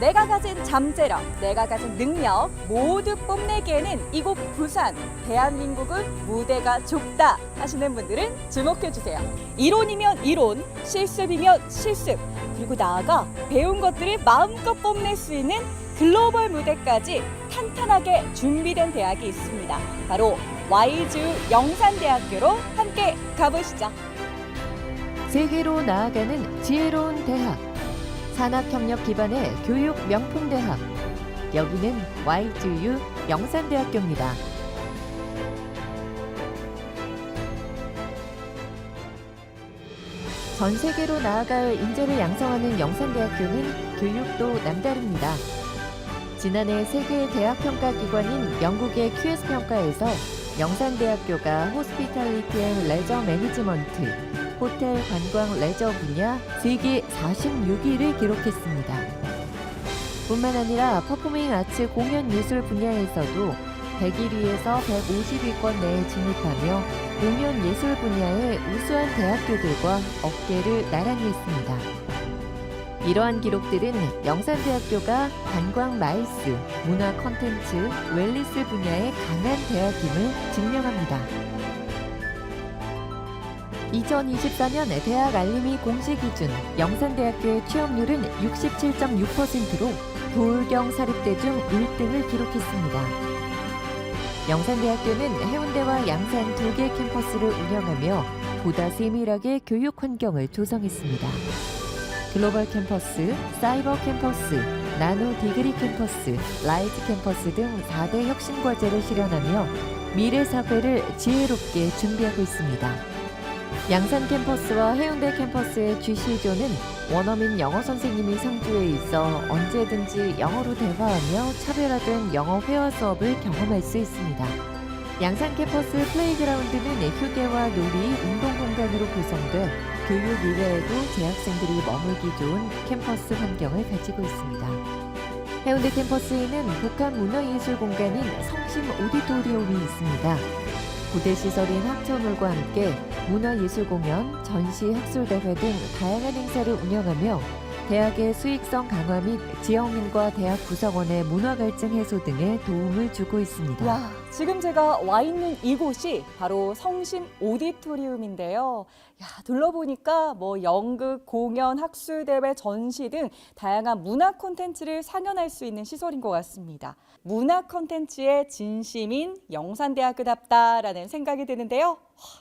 내가 가진 잠재력, 내가 가진 능력 모두 뽐내기에는 이곳 부산, 대한민국은 무대가 좁다 하시는 분들은 주목해 주세요. 이론이면 이론, 실습이면 실습, 그리고 나아가 배운 것들을 마음껏 뽐낼 수 있는 글로벌 무대까지 탄탄하게 준비된 대학이 있습니다. 바로 YGU 영산대학교로 함께 가보시죠. 세계로 나아가는 지혜로운 대학. 산학협력 기반의 교육 명품 대학. 여기는 YGU 영산대학교입니다. 전 세계로 나아갈 인재를 양성하는 영산대학교는 교육도 남다릅니다. 지난해 세계 대학 평가 기관인 영국의 QS 평가에서 영산대학교가 호스피탈리티 앤 레저 매니지먼트, 호텔 관광 레저 분야 세계 46위를 기록했습니다. 뿐만 아니라 퍼포밍 아츠 공연 예술 분야에서도 101위에서 150위권 내에 진입하며 공연 예술 분야의 우수한 대학교들과 어깨를 나란히 했습니다. 이러한 기록들은 영산대학교가 관광 마이스, 문화 컨텐츠, 웰리스 분야의 강한 대학임을 증명합니다. 2024년 대학 알림이 공시 기준 영산대학교의 취업률은 67.6%로 도울경 사립대 중 1등을 기록했습니다. 영산대학교는 해운대와 양산 두 개 캠퍼스를 운영하며 보다 세밀하게 교육 환경을 조성했습니다. 글로벌 캠퍼스, 사이버 캠퍼스, 나노 디그리 캠퍼스, 라이트 캠퍼스 등 4대 혁신 과제를 실현하며 미래 사회를 지혜롭게 준비하고 있습니다. 양산 캠퍼스와 해운대 캠퍼스의 GC조는 원어민 영어 선생님이 상주에 있어 언제든지 영어로 대화하며 차별화된 영어 회화 수업을 경험할 수 있습니다. 양산 캠퍼스 플레이그라운드는 휴게와 놀이, 운동 공간으로 구성돼 교육 이외에도 재학생들이 머물기 좋은 캠퍼스 환경을 가지고 있습니다. 해운대 캠퍼스에는 북한 문화예술 공간인 성심 오디토리움이 있습니다. 부대 시설인 학천홀과 함께 문화예술 공연, 전시, 학술대회 등 다양한 행사를 운영하며 대학의 수익성 강화 및 지역민과 대학 구성원의 문화 갈증 해소 등에 도움을 주고 있습니다. 와, 지금 제가 와 있는 이곳이 바로 성심 오디토리움인데요. 야, 둘러보니까 뭐 연극, 공연, 학술 대회, 전시 등 다양한 문화 콘텐츠를 상연할 수 있는 시설인 것 같습니다. 문화 콘텐츠의 진심인 영산대학교답다라는 생각이 드는데요. 와,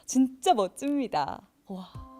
진짜 멋집니다. 와.